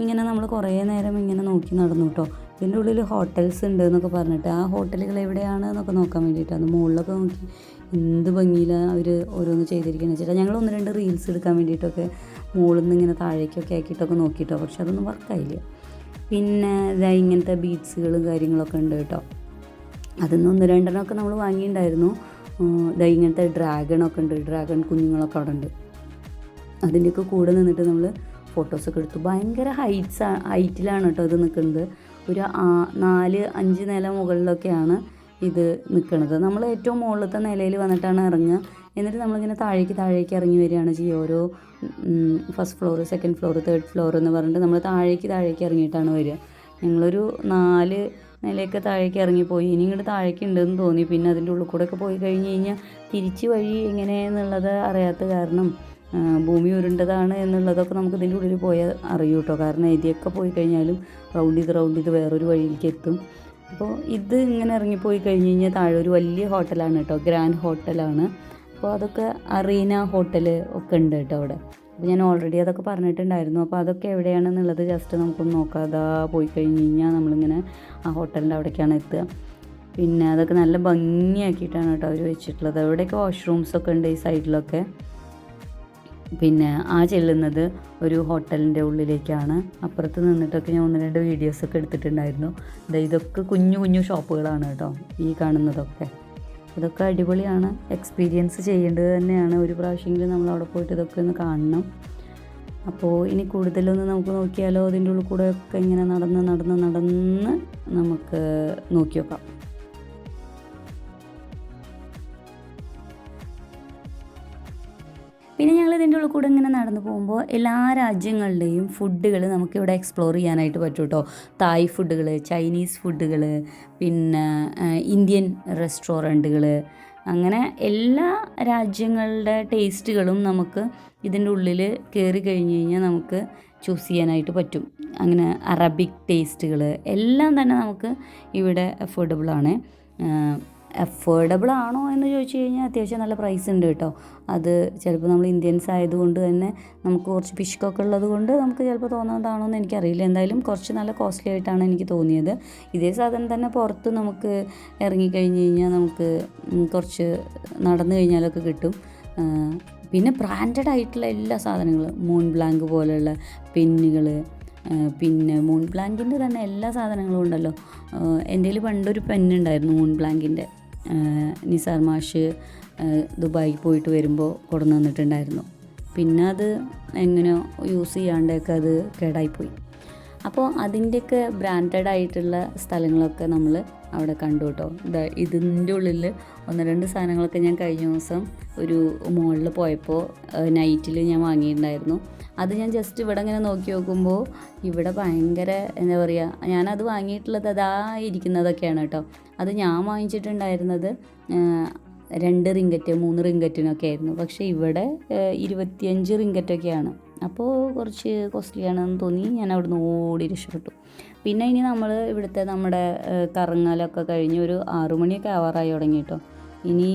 ഇങ്ങനെ നമ്മൾ കുറേ നേരം ഇങ്ങനെ നോക്കി നടന്നു കേട്ടോ ഇതിന്റെ ഉള്ളിൽ ഹോട്ടൽസ് ഉണ്ട് എന്നൊക്കെ പറഞ്ഞിട്ട് ആ ഹോട്ടലുകൾ എവിടെയാണ് എന്നൊക്കെ നോക്കാൻ വേണ്ടിയിട്ടാണ്. മുകളിലൊക്കെ നോക്കി എന്ത് ഭംഗിയിലാണ് അവർ ഓരോന്ന് ചെയ്തിരിക്കുന്നത് വെച്ചിട്ട് ഞങ്ങൾ ഒന്ന് രണ്ട് റീൽസ് എടുക്കാൻ വേണ്ടിയിട്ടൊക്കെ മുകളിൽ നിന്ന് ഇങ്ങനെ താഴേക്കൊക്കെ ആക്കിയിട്ടൊക്കെ നോക്കിയിട്ടോ പക്ഷെ അതൊന്നും വർക്കായില്ല പിന്നെ ഇതാ ഇങ്ങനത്തെ ബീഡ്സുകളും കാര്യങ്ങളൊക്കെ ഉണ്ട് കേട്ടോ. അതിന്ന് ഒന്ന് രണ്ടെണ്ണമൊക്കെ നമ്മൾ വാങ്ങിയിട്ടുണ്ടായിരുന്നു. ഇതാ ഇങ്ങനത്തെ ഡ്രാഗണൊക്കെ ഉണ്ട് ഡ്രാഗൺ കുഞ്ഞുങ്ങളൊക്കെ അവിടെ ഉണ്ട്. അതിന്റെയൊക്കെ കൂടെ നിന്നിട്ട് നമ്മൾ ഫോട്ടോസൊക്കെ എടുത്തു. ഭയങ്കര ഹൈറ്റ്സ് ഹൈറ്റിലാണ് കേട്ടോ ഇത് നിൽക്കുന്നത്. ഒരു നാല് അഞ്ച് നില മുകളിലൊക്കെയാണ് ഇത് നിൽക്കുന്നത് നമ്മൾ ഏറ്റവും മുകളിലത്തെ നിലയിൽ വന്നിട്ടാണ് ഇറങ്ങുക. എന്നിട്ട് നമ്മളിങ്ങനെ താഴേക്ക് താഴേക്ക് ഇറങ്ങി വരികയാണ് ചെയ്യുക. ഓരോ first floor second floor third floor എന്ന് പറഞ്ഞിട്ട് നമ്മൾ താഴേക്ക് താഴേക്ക് ഇറങ്ങിയിട്ടാണ് വരിക. ഞങ്ങളൊരു നാല് നിലയൊക്കെ താഴേക്ക് ഇറങ്ങിപ്പോയി. ഇനി ഇങ്ങോട്ട് താഴേക്ക് ഉണ്ടെന്ന് തോന്നി. പിന്നെ അതിന്റെ ഉള്ളിൽ പോയി കഴിഞ്ഞ് കഴിഞ്ഞാൽ തിരിച്ച് വഴി എങ്ങനെയെന്നുള്ളത് അറിയാത്ത കാരണം ഭൂമി ഉരുണ്ടതാണ് എന്നുള്ളതൊക്കെ നമുക്ക് ഇതിന്റെ ഉള്ളിൽ പോയാൽ അറിയൂട്ടോ കാരണം ഇതിയൊക്കെ പോയി കഴിഞ്ഞാലും റൗണ്ട് ചെയ്ത് റൗണ്ട് ചെയ്ത് വേറൊരു വഴിയിലേക്ക് എത്തും. അപ്പോൾ ഇത് ഇങ്ങനെ ഇറങ്ങിപ്പോയി കഴിഞ്ഞ് കഴിഞ്ഞാൽ താഴെ ഒരു വലിയ ഹോട്ടലാണ് കേട്ടോ ഗ്രാൻഡ് ഹോട്ടലാണ്. അപ്പോൾ അതൊക്കെ അറീന ഹോട്ടൽ ഒക്കെ ഉണ്ട് കേട്ടോ അവിടെ. അപ്പോൾ ഞാൻ ഓൾറെഡി അതൊക്കെ പറഞ്ഞിട്ടുണ്ടായിരുന്നു. അപ്പോൾ അതൊക്കെ എവിടെയാണെന്നുള്ളത് ജസ്റ്റ് നമുക്കൊന്ന് നോക്കാം. അതാ പോയി കഴിഞ്ഞ് കഴിഞ്ഞാൽ നമ്മളിങ്ങനെ ആ ഹോട്ടലിന്റെ അവിടേക്കാണ് എത്തുക. പിന്നെ അതൊക്കെ നല്ല ഭംഗിയാക്കിയിട്ടാണ് കേട്ടോ അവർ വെച്ചിട്ടുള്ളത്. അവിടെയൊക്കെ വാഷ്റൂംസൊക്കെ ഉണ്ട് ഈ സൈഡിലൊക്കെ പിന്നെ ആ ചെല്ലുന്നത് ഒരു ഹോട്ടലിന്റെ ഉള്ളിലേക്കാണ്. അപ്പുറത്ത് നിന്നിട്ടൊക്കെ ഞാൻ ഒന്ന് രണ്ട് വീഡിയോസൊക്കെ എടുത്തിട്ടുണ്ടായിരുന്നു. ഇതൊക്കെ കുഞ്ഞു കുഞ്ഞു ഷോപ്പുകളാണ് കേട്ടോ ഈ കാണുന്നതൊക്കെ. ഇതൊക്കെ അടിപൊളിയാണ്. എക്സ്പീരിയൻസ് ചെയ്യേണ്ടത് തന്നെയാണ്. ഒരു പ്രാവശ്യമെങ്കിലും നമ്മൾ അവിടെ പോയിട്ട് ഇതൊക്കെ ഒന്ന് കാണണം. അപ്പോൾ ഇനി കൂടുതലൊന്ന് നമുക്ക് നോക്കിയാലോ? അതിന്റെ ഉള്ളിൽ കൂടെ ഒക്കെ ഇങ്ങനെ നടന്ന് നടന്ന് നടന്ന് നമുക്ക് നോക്കി നോക്കാം. ഉള്ളിൽ കൂടെ ഇങ്ങനെ നടന്നു പോകുമ്പോൾ എല്ലാ രാജ്യങ്ങളുടെയും ഫുഡുകൾ നമുക്കിവിടെ എക്സ്പ്ലോർ ചെയ്യാനായിട്ട് പറ്റും കേട്ടോ തായ് ഫുഡുകൾ ചൈനീസ് ഫുഡുകൾ പിന്നെ ഇന്ത്യൻ റെസ്റ്റോറന്റുകൾ അങ്ങനെ എല്ലാ രാജ്യങ്ങളുടെ ടേസ്റ്റുകളും നമുക്ക് ഇതിന്റെ ഉള്ളിൽ കയറി കഴിഞ്ഞ് കഴിഞ്ഞാൽ നമുക്ക് ചൂസ് ചെയ്യാനായിട്ട് പറ്റും. അങ്ങനെ അറബിക് ടേസ്റ്റുകൾ എല്ലാം തന്നെ നമുക്ക് ഇവിടെ അഫോർഡബിൾ ആണ്. അഫോർഡബിൾ ആണോ എന്ന് ചോദിച്ചു കഴിഞ്ഞാൽ അത്യാവശ്യം നല്ല പ്രൈസ് ഉണ്ട് കേട്ടോ. അത് ചിലപ്പോൾ നമ്മൾ ഇന്ത്യൻസ് ആയതുകൊണ്ട് തന്നെ നമുക്ക് കുറച്ച് പിശുക്കൊക്കെ ഉള്ളത് കൊണ്ട് നമുക്ക് ചിലപ്പോൾ തോന്നുന്നതാണോ എന്ന് എനിക്കറിയില്ല. എന്തായാലും കുറച്ച് നല്ല കോസ്റ്റ്ലി ആയിട്ടാണ് എനിക്ക് തോന്നിയത്. ഇതേ സാധനം തന്നെ പുറത്ത് നമുക്ക് ഇറങ്ങിക്കഴിഞ്ഞ് കഴിഞ്ഞാൽ നമുക്ക് കുറച്ച് നടന്നു കഴിഞ്ഞാലൊക്കെ കിട്ടും. പിന്നെ ബ്രാൻഡഡ് ആയിട്ടുള്ള എല്ലാ സാധനങ്ങളും. മൂൺ ബ്ലാങ്ക് പോലെയുള്ള പെന്നുകൾ പിന്നെ മൂൺ പ്ലാങ്കിന്റെ തന്നെ എല്ലാ സാധനങ്ങളും ഉണ്ടല്ലോ. എന്റെ കയ്യിൽ പണ്ടൊരു പെന്നുണ്ടായിരുന്നു മൂൺ പ്ലാങ്കിന്റെ നിസാർ മാഷ് ദുബായിൽ പോയിട്ട് വരുമ്പോൾ കൊണ്ടു വന്നിട്ടുണ്ടായിരുന്നു. പിന്നെ അത് എങ്ങനെയോ യൂസ് ചെയ്യാണ്ടൊക്കെ അത് കേടായിപ്പോയി. അപ്പോൾ അതിന്റെയൊക്കെ ബ്രാൻഡഡ് ആയിട്ടുള്ള സ്ഥലങ്ങളൊക്കെ നമ്മൾ അവിടെ കണ്ടു കേട്ടോ. ഇതാ ഇതിന്റെ ഉള്ളിൽ ഒന്ന് രണ്ട് സാധനങ്ങളൊക്കെ ഞാൻ കഴിഞ്ഞ ദിവസം ഒരു മോളിൽ പോയപ്പോൾ നൈറ്റിൽ ഞാൻ വാങ്ങിയിട്ടുണ്ടായിരുന്നു. അത് ഞാൻ ജസ്റ്റ് ഇവിടെ ഇങ്ങനെ നോക്കി നോക്കുമ്പോൾ ഇവിടെ ഭയങ്കര എന്താ പറയുക ഞാനത് വാങ്ങിയിട്ടുള്ളത് അതാ ഇരിക്കുന്നതൊക്കെയാണ് കേട്ടോ. അത് ഞാൻ വാങ്ങിച്ചിട്ടുണ്ടായിരുന്നത് രണ്ട് റിങ്കറ്റ് മൂന്ന് റിങ്കറ്റിനൊക്കെ ആയിരുന്നു. പക്ഷേ ഇവിടെ ഇരുപത്തിയഞ്ച് റിങ്കറ്റൊക്കെയാണ് അപ്പോൾ കുറച്ച് കോസ്റ്റ്ലി ആണെന്ന് തോന്നി ഞാൻ അവിടുന്ന് ഓടി രക്ഷപ്പെട്ടു. പിന്നെ ഇനി നമ്മൾ ഇവിടുത്തെ നമ്മുടെ കറങ്ങലൊക്കെ കഴിഞ്ഞ് ഒരു ആറുമണിയൊക്കെ ആവാറായി തുടങ്ങി കേട്ടോ. ഇനി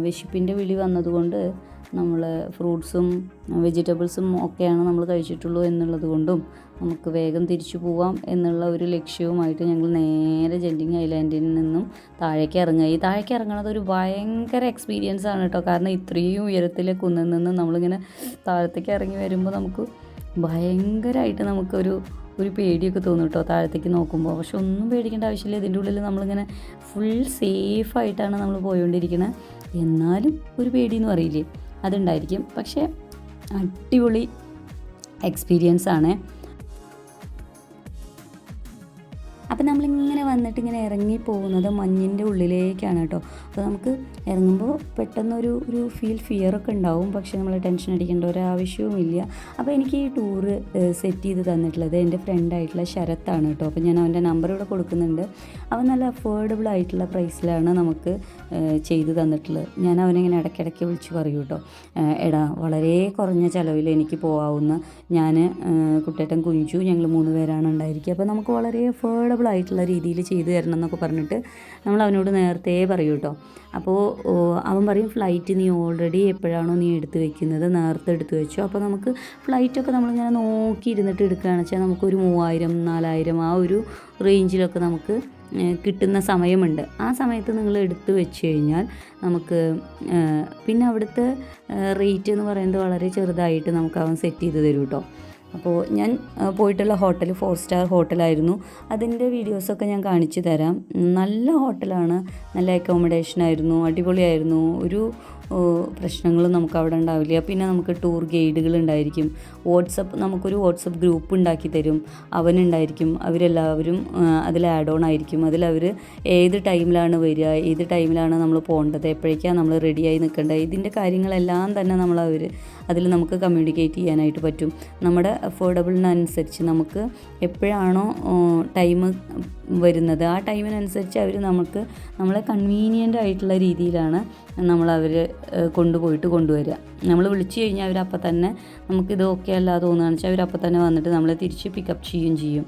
വിശപ്പിന്റെ വിളി വന്നതുകൊണ്ട് നമ്മൾ ഫ്രൂട്ട്സും വെജിറ്റബിൾസും ഒക്കെയാണ് നമ്മൾ കഴിച്ചിട്ടുള്ളൂ എന്നുള്ളത് കൊണ്ടും നമുക്ക് വേഗം തിരിച്ചു പോവാം എന്നുള്ള ഒരു ലക്ഷ്യവുമായിട്ട് ഞങ്ങൾ നേരെ ജെന്റിങ് ഐലാൻഡിൽ നിന്നും താഴേക്ക് ഇറങ്ങുക. ഈ താഴേക്ക് ഇറങ്ങുന്നത് ഒരു ഭയങ്കര എക്സ്പീരിയൻസ് ആണ് കേട്ടോ. കാരണം ഇത്രയും ഉയരത്തിലെ കുന്നിൽ നിന്ന് നമ്മളിങ്ങനെ താഴത്തേക്ക് ഇറങ്ങി വരുമ്പോൾ നമുക്ക് ഭയങ്കരമായിട്ട് നമുക്കൊരു ഒരു പേടിയൊക്കെ തോന്നും കേട്ടോ താഴത്തേക്ക് നോക്കുമ്പോൾ പക്ഷെ ഒന്നും പേടിക്കേണ്ട ആവശ്യമില്ല. ഇതിന്റെ ഉള്ളിൽ നമ്മളിങ്ങനെ ഫുൾ സേഫായിട്ടാണ് നമ്മൾ പോയിക്കൊണ്ടിരിക്കുന്നത് എന്നാലും ഒരു പേടിയെന്ന് പറയില്ലേ അതുണ്ടായിരിക്കും. പക്ഷേ അടിപൊളി എക്സ്പീരിയൻസ് ആണ്. അപ്പം നമ്മളിങ്ങനെ വന്നിട്ട് ഇങ്ങനെ ഇറങ്ങി പോകുന്നത് മഞ്ഞിന്റെ ഉള്ളിലേക്കാണ് കേട്ടോ. അപ്പോൾ നമുക്ക് ഇറങ്ങുമ്പോൾ പെട്ടെന്നൊരു ഒരു ഫീൽ ഫിയറൊക്കെ ഉണ്ടാവും. പക്ഷേ നമ്മൾ ടെൻഷൻ അടിക്കേണ്ട ഒരു അപ്പോൾ എനിക്ക് ഈ ടൂറ് സെറ്റ് ചെയ്ത് തന്നിട്ടുള്ളത് എന്റെ ഫ്രണ്ടായിട്ടുള്ള ശരത്താണ് കേട്ടോ. അപ്പോൾ ഞാൻ അവന്റെ നമ്പർ ഇവിടെ കൊടുക്കുന്നുണ്ട്. അവൻ നല്ല അഫോർഡബിൾ ആയിട്ടുള്ള പ്രൈസിലാണ് നമുക്ക് ചെയ്തു തന്നിട്ടുള്ളത്. ഞാൻ അവനിങ്ങനെ ഇടയ്ക്കിടയ്ക്ക് വിളിച്ച് പറയൂ കേട്ടോ എടാ വളരെ കുറഞ്ഞ ചിലവിൽ എനിക്ക് പോകാവുന്ന ഞാൻ കുട്ടേട്ടൻ കുഞ്ചു ഞങ്ങൾ മൂന്ന് പേരാണ് ഉണ്ടായിരിക്കുക. അപ്പോൾ നമുക്ക് വളരെ അഫോർഡബിൾ ആയിട്ടുള്ള രീതിയിൽ ചെയ്തു തരണം എന്നൊക്കെ പറഞ്ഞിട്ട് നമ്മൾ അവനോട് നേരത്തെ പറയൂ കേട്ടോ അപ്പോൾ അവൻ പറയും ഫ്ലൈറ്റ് നീ ഓൾറെഡി എപ്പോഴാണോ നീ എടുത്ത് വെക്കുന്നത്? നേരത്തെ എടുത്ത് വെച്ചോ. അപ്പോൾ നമുക്ക് ഫ്ലൈറ്റൊക്കെ നമ്മളിങ്ങനെ നോക്കി ഇരുന്നിട്ട് എടുക്കുകയാണെന്ന് വെച്ചാൽ നമുക്കൊരു മൂവായിരം നാലായിരം ആ ഒരു റേഞ്ചിലൊക്കെ നമുക്ക് കിട്ടുന്ന സമയമുണ്ട്. ആ സമയത്ത് നിങ്ങൾ എടുത്തു വെച്ച് കഴിഞ്ഞാൽ നമുക്ക് പിന്നെ അവിടുത്തെ റേറ്റ് എന്ന് പറയുന്നത് വളരെ ചെറുതായിട്ട് നമുക്ക് അവൻ സെറ്റ് ചെയ്ത് തരും കേട്ടോ അപ്പോൾ ഞാൻ പോയിട്ടുള്ള ഹോട്ടൽ ഫോർ സ്റ്റാർ ഹോട്ടലായിരുന്നു അതിന്റെ വീഡിയോസൊക്കെ ഞാൻ കാണിച്ചു തരാം. നല്ല ഹോട്ടലാണ് നല്ല അക്കോമഡേഷൻ ആയിരുന്നു. അടിപൊളിയായിരുന്നു. ഒരു പ്രശ്നങ്ങളും നമുക്ക് അവിടെ ഉണ്ടാവില്ല. പിന്നെ നമുക്ക് ടൂർ ഗൈഡുകൾ ഉണ്ടായിരിക്കും വാട്സപ്പ് നമുക്കൊരു വാട്സപ്പ് ഗ്രൂപ്പ് ഉണ്ടാക്കി തരും. അവനുണ്ടായിരിക്കും. അവരെല്ലാവരും അതിൽ ആഡ് ഓൺ ആയിരിക്കും. അതിലവർ ഏത് ടൈമിലാണ് വരിക ഏത് ടൈമിലാണ് നമ്മൾ പോകേണ്ടത് എപ്പോഴേക്കാണ് നമ്മൾ റെഡിയായി നിൽക്കേണ്ടത് ഇതിന്റെ കാര്യങ്ങളെല്ലാം തന്നെ നമ്മൾ അവർ അതിൽ നമുക്ക് കമ്മ്യൂണിക്കേറ്റ് ചെയ്യാനായിട്ട് പറ്റും. നമ്മുടെ അഫോർഡബിളിനനുസരിച്ച് നമുക്ക് എപ്പോഴാണോ ടൈം വരുന്നത് ആ ടൈമിനനുസരിച്ച് അവർ നമുക്ക് നമ്മളെ കൺവീനിയന്റ് ആയിട്ടുള്ള രീതിയിലാണ് നമ്മൾ അവർ കൊണ്ടുപോയിട്ട് കൊണ്ടുവരിക. നമ്മൾ വിളിച്ചു കഴിഞ്ഞാൽ അവരപ്പം തന്നെ നമുക്കിത് ഓക്കെ അല്ല തോന്നുകയാണെന്ന് വെച്ചാൽ അവരപ്പം തന്നെ വന്നിട്ട് നമ്മളെ തിരിച്ച് പിക്കപ്പ് ചെയ്യുകയും ചെയ്യും.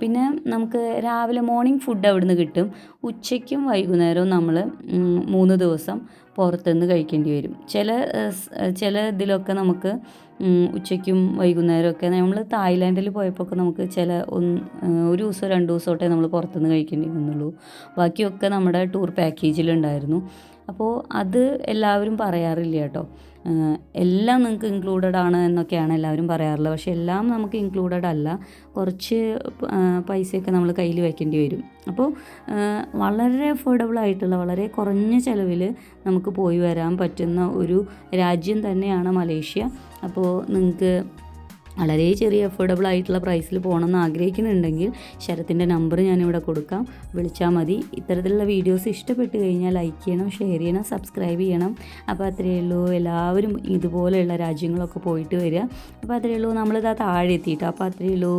പിന്നെ നമുക്ക് രാവിലെ മോർണിംഗ് ഫുഡ് അവിടുന്ന് കിട്ടും. ഉച്ചയ്ക്കും വൈകുന്നേരവും നമ്മൾ മൂന്ന് ദിവസം പുറത്തുനിന്ന് കഴിക്കേണ്ടി വരും. ചില ചില ഇതിലൊക്കെ നമുക്ക് ഉച്ചയ്ക്കും വൈകുന്നേരമൊക്കെ നമ്മൾ തായ്ലാൻഡിൽ പോയപ്പോൾ ഒക്കെ നമുക്ക് ചില ഒരു ദിവസം രണ്ട് ദിവസമോട്ടേ നമ്മൾ പുറത്തുനിന്ന് കഴിക്കേണ്ടി വന്നുള്ളൂ. ബാക്കിയൊക്കെ നമ്മുടെ ടൂർ പാക്കേജിലുണ്ടായിരുന്നു. അപ്പോൾ അത് എല്ലാവരും പറയാറില്ല കേട്ടോ. എല്ലാം നിങ്ങൾക്ക് ഇൻക്ലൂഡഡ് ആണ് എന്നൊക്കെയാണ് എല്ലാവരും പറയാറുള്ളത്. പക്ഷേ എല്ലാം നമുക്ക് ഇൻക്ലൂഡഡ് അല്ല. കുറച്ച് പൈസയൊക്കെ നമ്മൾ കയ്യിൽ വെക്കേണ്ടി വരും. അപ്പോൾ വളരെ അഫോർഡബിൾ ആയിട്ടുള്ള വളരെ കുറഞ്ഞ ചിലവിൽ നമുക്ക് പോയി വരാൻ പറ്റുന്ന ഒരു രാജ്യം തന്നെയാണ് മലേഷ്യ. അപ്പോൾ നിങ്ങൾക്ക് വളരെ ചെറിയ അഫോർഡബിൾ ആയിട്ടുള്ള പ്രൈസിൽ പോകണമെന്ന് ആഗ്രഹിക്കുന്നുണ്ടെങ്കിൽ ശരത്തിന്റെ നമ്പർ ഞാനിവിടെ കൊടുക്കാം. വിളിച്ചാൽ മതി. ഇത്തരത്തിലുള്ള വീഡിയോസ് ഇഷ്ടപ്പെട്ട് കഴിഞ്ഞാൽ ലൈക്ക് ചെയ്യണം ഷെയർ ചെയ്യണം സബ്സ്ക്രൈബ് ചെയ്യണം. അപ്പോൾ അത്രയേ ഉള്ളൂ. എല്ലാവരും ഇതുപോലെയുള്ള രാജ്യങ്ങളൊക്കെ പോയിട്ട് വരിക. അപ്പോൾ അത്രയേ ഉള്ളൂ. നമ്മളിതാ താഴെ എത്തിയിട്ടോ അപ്പോൾ അത്രയേ ഉള്ളൂ.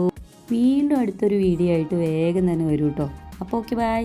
വീണ്ടും അടുത്തൊരു വീഡിയോ ആയിട്ട് വേഗം തന്നെ വരൂ കേട്ടോ അപ്പോൾ ഓക്കെ ബൈ